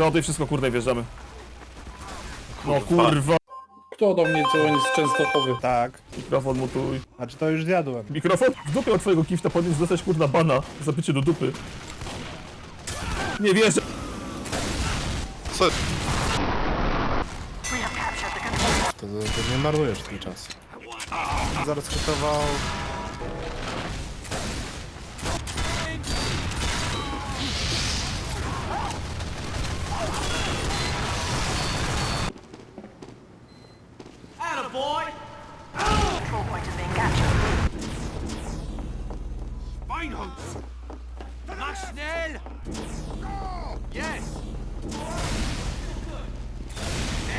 Przoduj wszystko kurde wjeżdżamy. No kurwa. Kto do mnie dzwoni z Częstochowy? Tak. Mikrofon mutuj. Znaczy to już zjadłem. Mikrofon w dupie od twojego kifta powinien dostać kurna bana za bycie do dupy. Nie wierzę. Co? To, to nie marnujesz ten czas. Zaraz gotował. Control point is being captured. Mach schnell! Yes!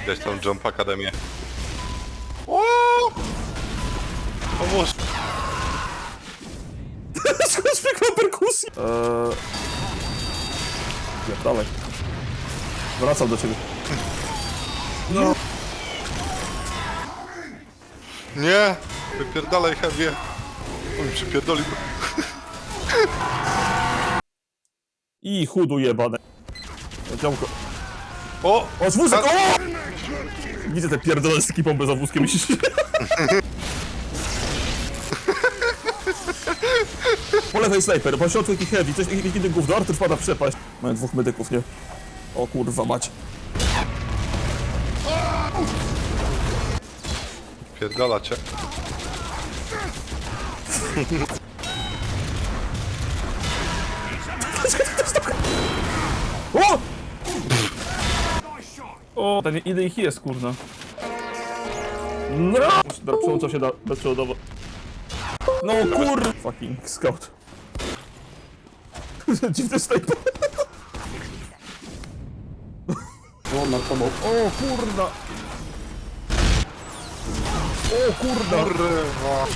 Widać tą Jump Akademię. O! Pomóż! Skąd piekła perkusji? Eee... Pierdalej. Wracam do ciebie. Nie! Wypierdalaj heavy. On mi przypierdolił. I chudu jebane. Działko. O! O, z wózek! O! Widzę te pierdolone z ekipą bez wózkiem, myślisz? Po lewej snajper, po środku jakiś heavy, coś, jakiś inny gówno, Artur wpada w przepaść. Mają dwóch medyków, nie? O kurwa mać. Pierdala cię. O! O, ten ile ich jest, kurna. No! Dobra, Przełączał się na bezprzewodowo. No kur... Fucking scout. Dziwny snajper. O, na tobą. O kurna. O kurna. Kurwa.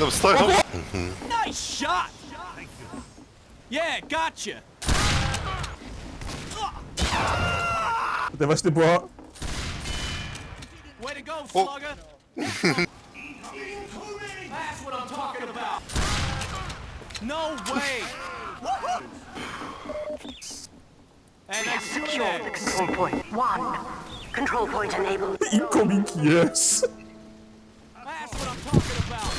No stoją. Nice shot! Yeah, gotcha! To właśnie była... Way to go, slugger! That's what I'm talking about! No way! And I see Secure the that! Control point. One. Control enabled. Incoming, yes. That's what I'm talking about!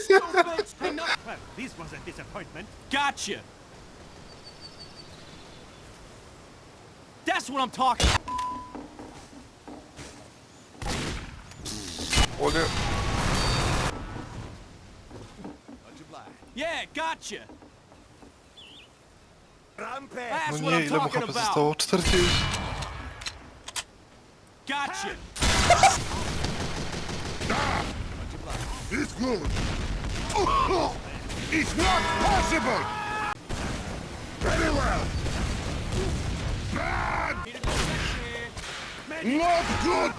Stupid! Hey, Well, this was a disappointment. Gotcha! That's what I'm talking O nie. Yeah, gotcha! That's No what nie, I'm ile mu talking HP about! zostało? 40. Gotcha! It's good. It's not possible. Very well. Bad. Not good.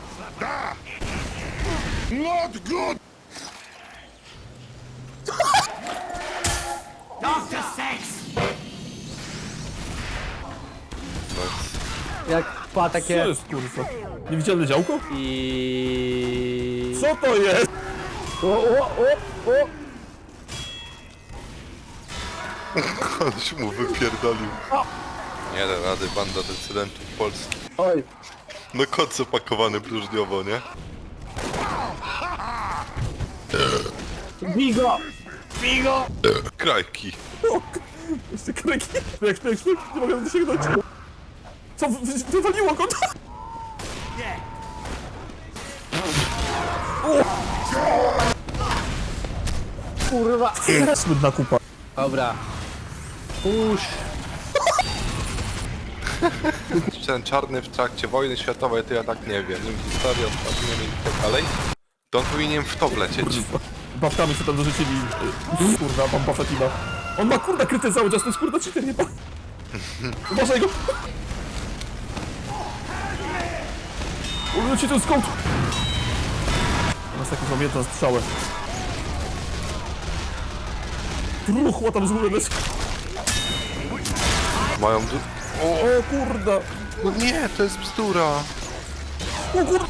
Not good. Doctor Sex. Jak pa Co takie jest, kurwa? Niewidzialne działko? i... Co to jest? O, o, o, o! Ale się mu wypierdolił. Nie da rady, banda decydentów Polski. Oj, No kot zapakowany próżniowo, nie? Bigo! Bigo! Krajki. O, jeszcze kreki. Jak śmiech, śmiech, nie mogę dosięgnąć. Co, wy- wy- wywaliło go to? Kurwa! Smutna kupa. Dobra. Push! Ten czarny w trakcie wojny światowej to ja tak nie wiem. Nim historię odpadniemy i tak dalej. To on powinien w to wlecieć. Babkami co tam dorzucili. y, Kurwa, mam Buffettina. On ma kurda kryty cały czas, to jest kurda cheater, nie pa. Uważaj go! Uleci ten skąd! Masz taką pamiętną strzałę. Truchła tam z góry leci. Mają du... O, O kurda! no nie, to jest bzdura. O kurda!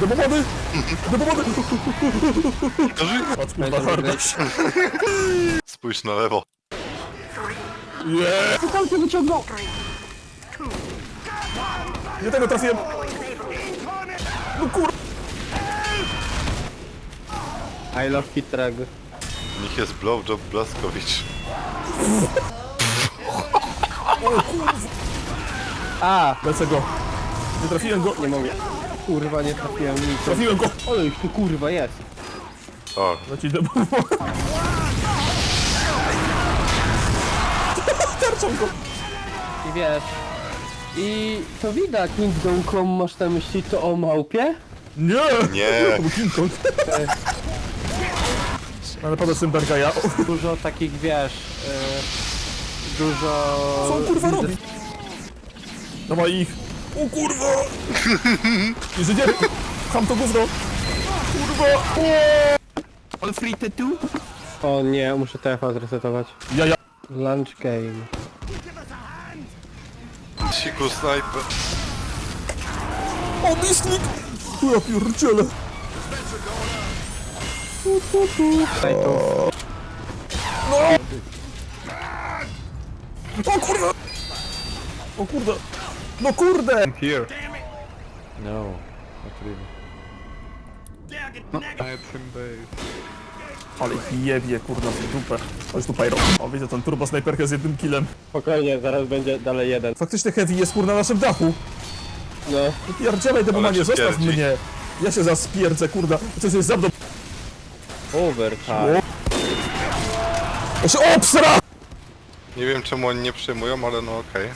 Demomany! Demomany! Patrz kurwa, hardaś. Spójrz na lewo. Yeah. Tam cię wyciągnął! Nie tego trafiłem. No kur... I love Hitrag. Nich jest blowjob Blaskowicz. A! Lecę go. Nie trafiłem go. Nie mogę. Kurwa, nie trafiłem nic. Trafiłem go. Ale ich tu kurwa jest. O, Leci do... Tarczą go. I wiesz... I to widać, Kingdom Come masz na myśli to o małpie? Nie! Nie. To był King Kong. Ale pada Symberga, ja... Dużo takich, wiesz... E, dużo... Co on kurwa robi? Dawaj ich. O kurwa! Inżynier! Ham to gówno! Kurwa! O nie, muszę telefon zresetować. Ja, ja. Lunch game. Siku snajper. O, misklik! Ja pierdzielę. Daj tu. O kurwa! O kurde! No kurde! Ale jebie, kurna, w dupę. Chodź tu, Pyro. O, widzę tą turbo snajperkę z jednym killem. Spokojnie, zaraz będzie dalej jeden. Faktycznie Heavy jest, kurna, na naszym dachu. No. Pierdzielaj, demomanie, cię zostaw pierdzi. mnie. Ja się zaspierdzę, kurda. Co jest za mną? Overtime. Ja się obsra! Nie wiem czemu oni nie przyjmują, ale no okej.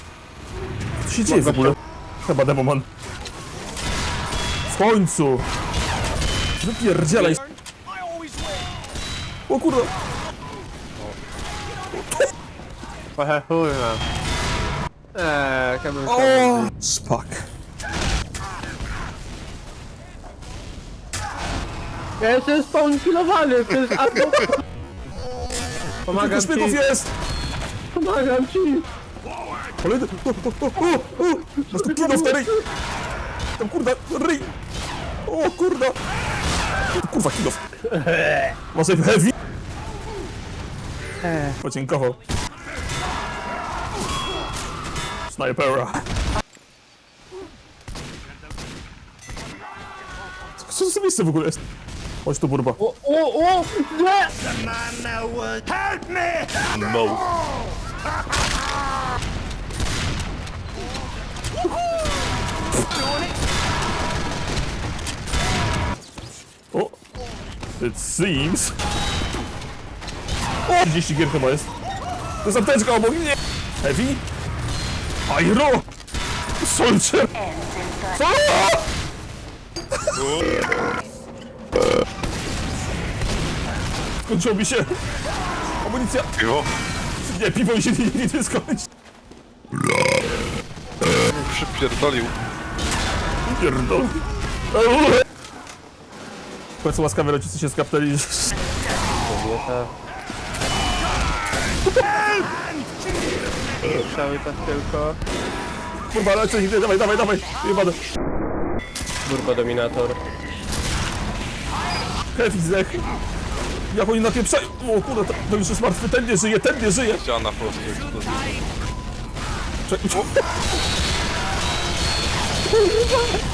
Co się dzieje w ogóle? Chyba demoman. W końcu! Wypierdzielaj! O kurwa! Trochę kurwa. Eee, kabel O! Spak. Ja jestem spawnkillowany, to jest albo... Pomagam Tylko szpiegów ci, jest! pomagam ci! Kolejny! O, o, o, o, o. Masz tu kino w tej ryj! Tam kurda, ryj! O kurda! Kurwa, kino! Może heavy? Podziękował. Snipera. Co co to za miejsce w ogóle jest? Chodź tu, burba. O, o, o! Nie! No. O! It seems... O! 30 gier chyba jest. To jest apteczka obok mnie! Heavy? Pyro! Soldier! Co? Skończyło mi się! Amunicja! Piwo? Nie, piwo mi się nie, nie, nie skończy. Przypierdolił. Pierdol. W końcu łaskawe rodzice się skapnęli. Cały czas tylko... Kurwa, lecę, nie, dawaj, dawaj, dawaj. Jebane. Turbo Dominator. Heavy zdech. Jak oni napieprzają. O kurde, to, to już jest martwy. Ten nie żyje, ten nie żyje. Ściana po prostu eksplozja. Czekaj.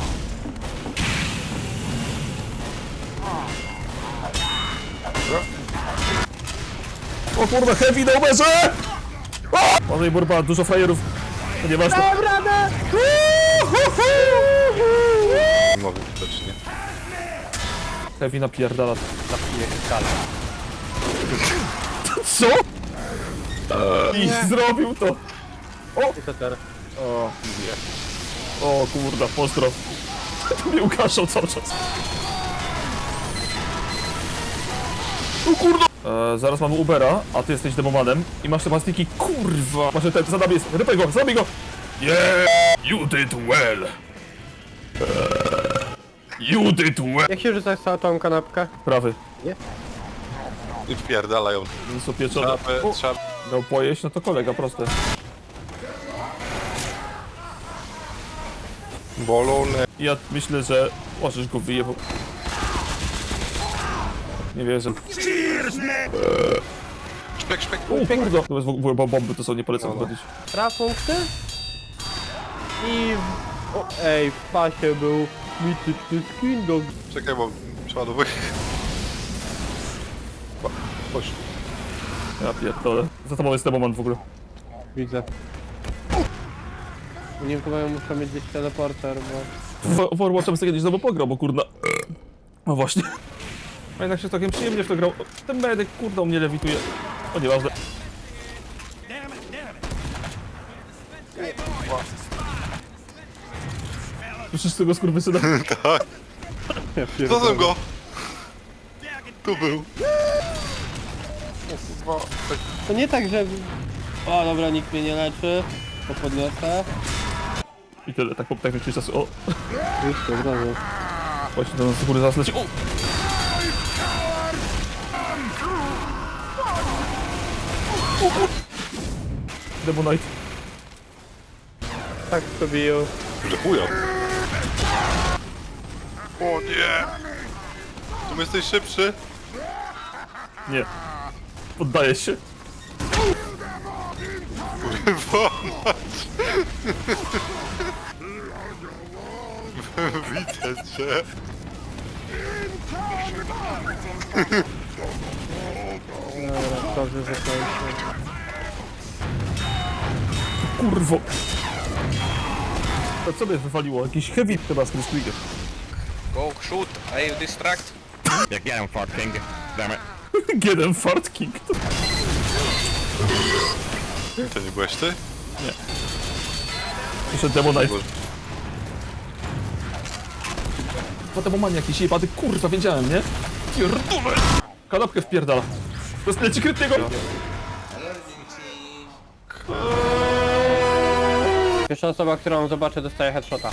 O kurwa, heavy na umerze! Może i burba, dużo frajerów. To nieważne. Nie mogę widocznie. Heavy napierdala. Napierdala. Co? I zrobił to. Teraz? O, nie. O kurda, pozdro. Mnie ukaszał cały czas. O kurda! E, zaraz mamy Ubera, a ty jesteś demomanem i masz te plastiki, kurwa! Masz ten, za nami jest, rypaj go, zabij go! Yeah, you did well. E, you did well. Jak się rzuca całą tą kanapkę? Prawy, I wpierdalają. mięso pieczone. Trzeba, O, trzeba... Miał pojeść, no to kolega, proste. Bolone. Ja myślę, że... Możesz go wyjebał. Nie wierzę. Szpek, szpek. O kurde! To jest w ogóle bo bomby, to są nie polecam No, no. chodzić. Dwa punkty. I... W... O, ej, w pasie był mityczny skin do... Czekaj, bo przeładowuję. Ba- Chodź. Ja pierdolę. Za tobą jest ten moment w ogóle. Widzę. Nie wiem, chyba ja muszę mieć gdzieś teleporter, bo... W Overwatchem sobie kiedyś znowu pograł, bo kurna... No właśnie. A jednak się całkiem przyjemnie w to grał. Ten medyk, kurde, u mnie lewituje. O, nieważne. Słyszysz tego skurwysyna? Ja Znalazłem go! Tu był. Tak To nie tak, że... O, dobra, nikt mnie nie leczy. To podniosę. I tyle, tak po tak czasu. O, Już to, razu. właśnie do nas do góry zaraz leci. O! Demonite. Tak to biją. Że chuja. O nie! Tu jesteś szybszy? Nie. Poddaję się. Kurwa mać. Widzę cię. Dobra, dobrze, że kończę. Kurwo. To co mnie wywaliło? Jakiś heavy chyba z Chris Go shoot, I distract. Yeah, get him, Fart King. Damn it. Jeden fart king. To nie byłeś ty? Przyszedł Demonite. Boże. Po demomanie jakiś jebany, kurwa, wiedziałem, nie? Pierdolę. Kanapkę wpierdala. Dostanę ci krytnego. Pierwsza osoba, którą zobaczę, dostaje headshota.